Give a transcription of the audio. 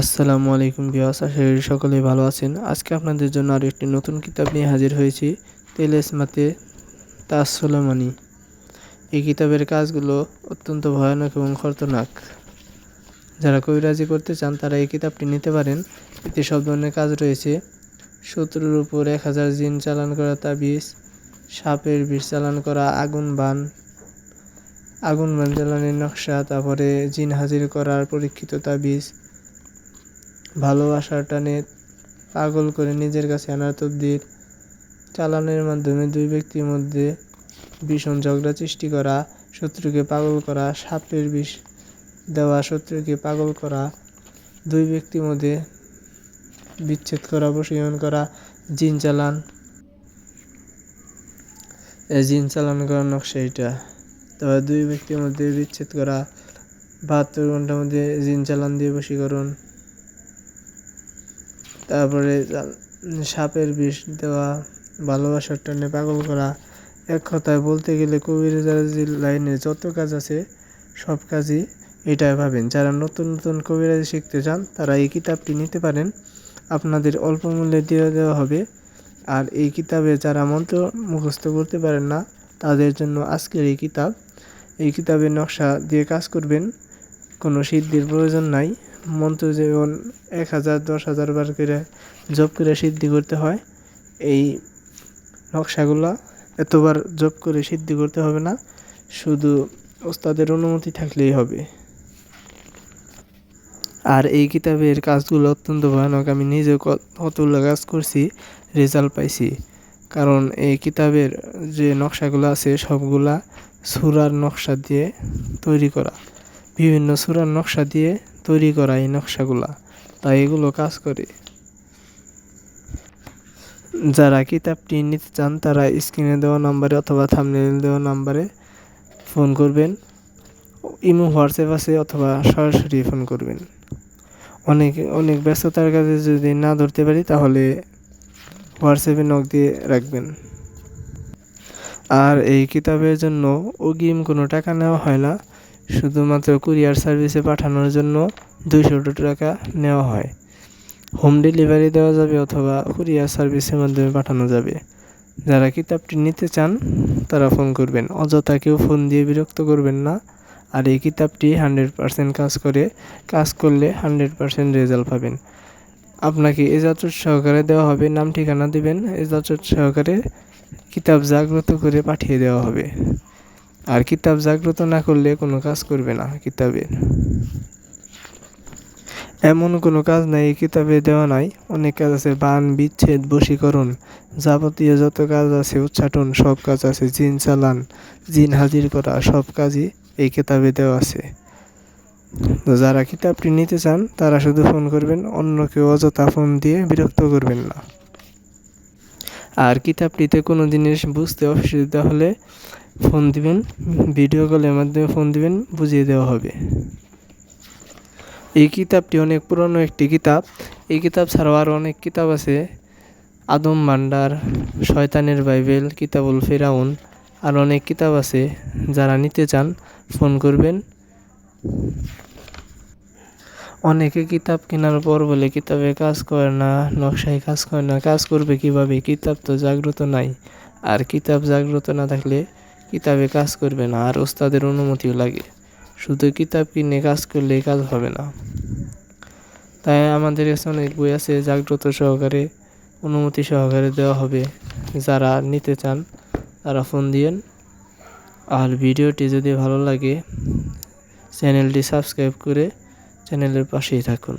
আসসালামু আলাইকুম বিয়াস আশা করি সকলেই ভালো আছেন। আজকে আপনাদের জন্য আরও একটি নতুন কিতাব নিয়ে হাজির হয়েছি তেলেসমাতে তাজ সোলেমানি। এই কিতাবের কাজগুলো অত্যন্ত ভয়ানক এবং খতরনাক। যারা কবিরাজি করতে চান, তারা এই কিতাবটি নিতে পারেন। এতে সব ধরনের কাজ রয়েছে। শত্রুর উপর এক হাজার জিন চালান করা তাবিজ, সাপের বিষ চালান করা আগুন বান আগুন বান জ্বালানির নকশা, তারপরে জিন হাজির করার পরীক্ষিত তাবিজ ভালোবাসার টানে পাগল করে নিজের কাছে আনার তবদির চালানের মাধ্যমে দুই ব্যক্তির মধ্যে ভীষণ ঝগড়া সৃষ্টি করা, শত্রুকে পাগল করা, সাপের বিষ দেওয়া, শত্রুকে পাগল করা, দুই ব্যক্তির মধ্যে বিচ্ছেদ করা বশীকরণ করা, জিন চালান। জিন চালান করার নকশা এটা তারপর দুই ব্যক্তির মধ্যে বিচ্ছেদ করা বাহাত্তর ঘণ্টার মধ্যে জিন চালান দিয়ে বশীকরণ। তারপরে সাপের বিষ দেওয়া, ভালোবাসার টানে পাগল করা। এক কথায় বলতে গেলে কবিরাজি লাইনে যত কাজ আছে, সব কাজই এটাই ভাবেন। যারা নতুন নতুন কবিরাজি শিখতে চান, তারা এই কিতাবটি নিতে পারেন। আপনাদের অল্প মূল্যে দিয়ে দেওয়া হবে। আর এই কিতাবে যারা মন্ত্র মুখস্থ করতে পারেন না, তাদের জন্য আজকের এই কিতাব। এই কিতাবের নকশা দিয়ে কাজ করবেন। কোনো সিদ্ধির প্রয়োজন নাই। মন্ত্র যেমন এক হাজার, দশ হাজার বার করে জব করে সিদ্ধি করতে হয়, এই নকশাগুলো এতবার জব করে সিদ্ধি করতে হবে না, শুধু ওস্তাদের অনুমতি থাকলেই হবে। আর এই কিতাবের কাজগুলো অত্যন্ত ভয়ানক, আমি নিজে কতগুলো কাজ করছি, রেজাল্ট পাইছি। কারণ এই কিতাবের যে নকশাগুলো আছে, সবগুলা সুরার নকশা দিয়ে তৈরি করা। বিভিন্ন সুরার নকশা দিয়ে তৈরি করা এই নকশাগুলা। তাই এগুলো কাজ করে। যারা কিতাবটি নিতে চান, তারা স্ক্রিনে দেওয়া নাম্বারে অথবা থামনেল দেওয়া নাম্বারে ফোন করবেন। ইমো হোয়াটসঅ্যাপ আছে অথবা সরাসরি ফোন করবেন। অনেক অনেক ব্যস্ততার কাজে যদি না ধরতে পারি, তাহলে হোয়াটসঅ্যাপে নক দিয়ে রাখবেন। আর এই কিতাবের জন্য অগ্রিম কোনো টাকা নেওয়া হয় না। শুধুমাত্র কুরিয়ার সার্ভিসে পাঠানোর জন্য দুইশো টাকা নেওয়া হয়। হোম ডেলিভারি দেওয়া যাবে অথবা কুরিয়ার সার্ভিসের মাধ্যমে পাঠানো যাবে। যারা কিতাবটি নিতে চান, তারা ফোন করবেন। অযথা কেউ ফোন দিয়ে বিরক্ত করবেন না। আর এই কিতাবটি হান্ড্রেড পারসেন্ট কাজ করে, কাজ করলে হান্ড্রেড পারসেন্ট রেজাল্ট পাবেন। আপনাকে এজাচট সহকারে দেওয়া হবে। নাম, ঠিকানা দেবেন। এজাচট সহকারে কিতাব জাগ্রত করে পাঠিয়ে দেওয়া হবে। আর কিতাব জাগ্রত না করলে কোনো কাজ করবে না কিতাবের এমন কোনো কাজ নাই এই কিতাবে দেওয়া নাই। অনেক কাজ আছে, বান, বিচ্ছেদ, বশীকরণ। যাবতীয় যত কাজ আছে, উচ্চাটন, সব কাজ আছে, জিন চালান, জিন হাজির করা, সব কাজই এই কিতাবে দেওয়া আছে। তো যারা কিতাবটি নিতে চান, তারা শুধু ফোন করবেন, অন্য কেউ অযথা ফোন দিয়ে বিরক্ত করবেন না। আর কিতাবটিতে কোনো জিনিস বুঝতে অসুবিধা হলে ফোন দিবেন ভিডিও কলের মাধ্যমে ফোন দিবেন, বুঝিয়ে দেওয়া হবে। এই কিতাবটি অনেক পুরনো একটি কিতাব। এই কিতাব ছাড়াও আরও অনেক কিতাব আছে। আদম ভান্ডার, শয়তানের বাইবেল, কিতাবুল ফেরাউন, আর অনেক কিতাব আছে। যারা নিতে চান, ফোন করবেন। অনেকে কিতাব কেনার পর বলে, কিতাবে কাজ করে না, নকশায় কাজ করে না, কাজ করবে কীভাবে? কিতাব তো জাগ্রত নাই। আর কিতাব জাগ্রত না থাকলে কিতাবে কাজ করবে না, আর ওস্তাদের অনুমতিও লাগে। শুধু কিতাব কিনে কাজ করলে কাজ হবে না। তাই আমাদের কাছে অনেক বই আছে, জাগ্রত সহকারে, অনুমতি সহকারে দেওয়া হবে। যারা নিতে চান, তারা ফোন দিয়েন। আর ভিডিওটি যদি ভালো লাগে, চ্যানেলটি সাবস্ক্রাইব করে চ্যানেলের পাশেই থাকুন।